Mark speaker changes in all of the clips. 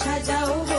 Speaker 1: সাজাও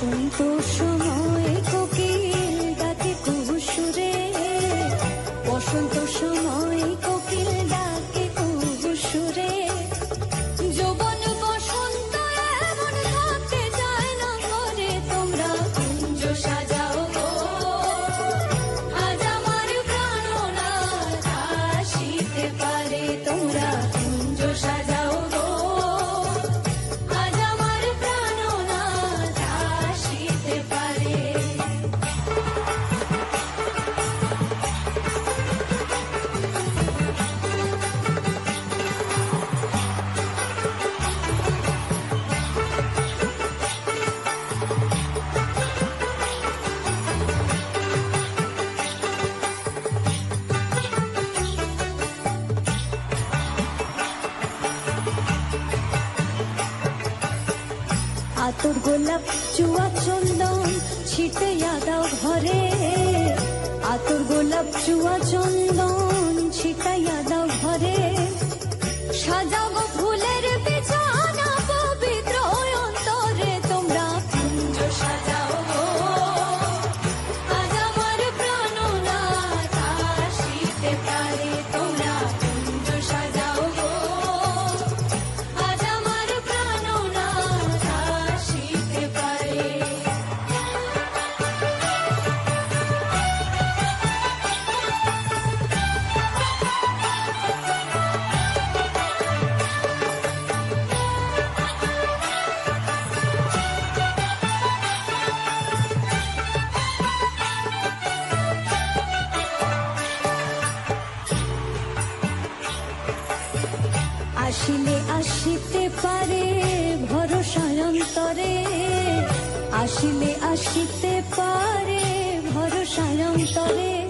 Speaker 1: বসন্ত সময় কোকিল ডাকে কুসুরে বসন্ত সময় তোর গোলাপ চুয়া চন্দন ছিটে দাও ঘরে। আতর গোলাপ চুয়া চন্দন ছিটাইয়া দাও ঘরে। সাজা আসিতে পারে ভরসায়ন্তরে আসিলে আসিতে পারে ভরসায়ন্তরে।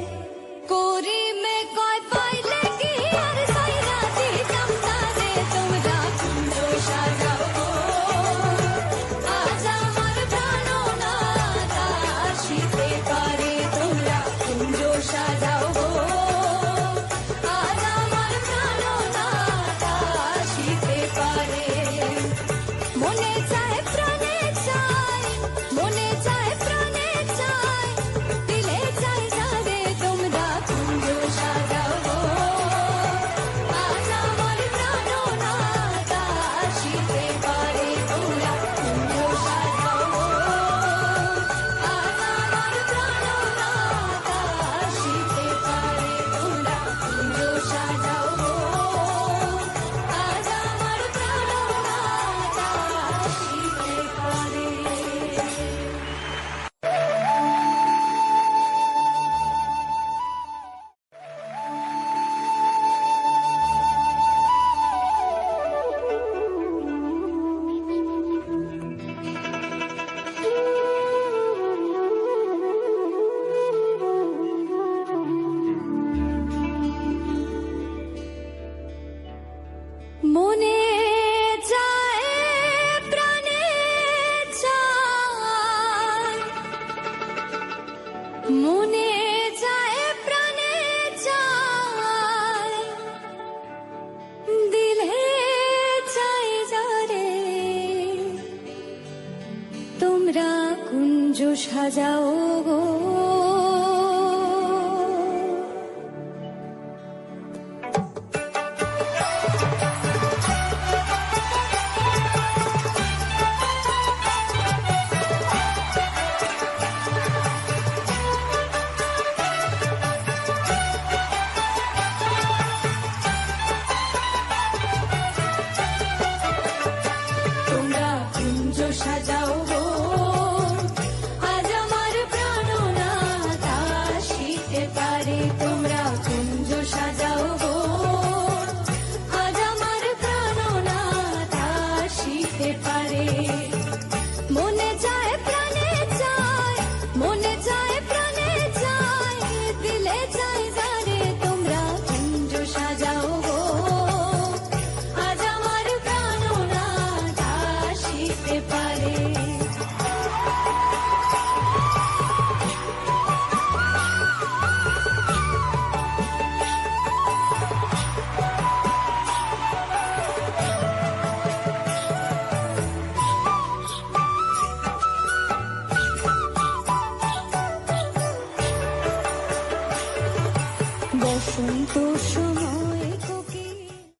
Speaker 1: সাজাও গো।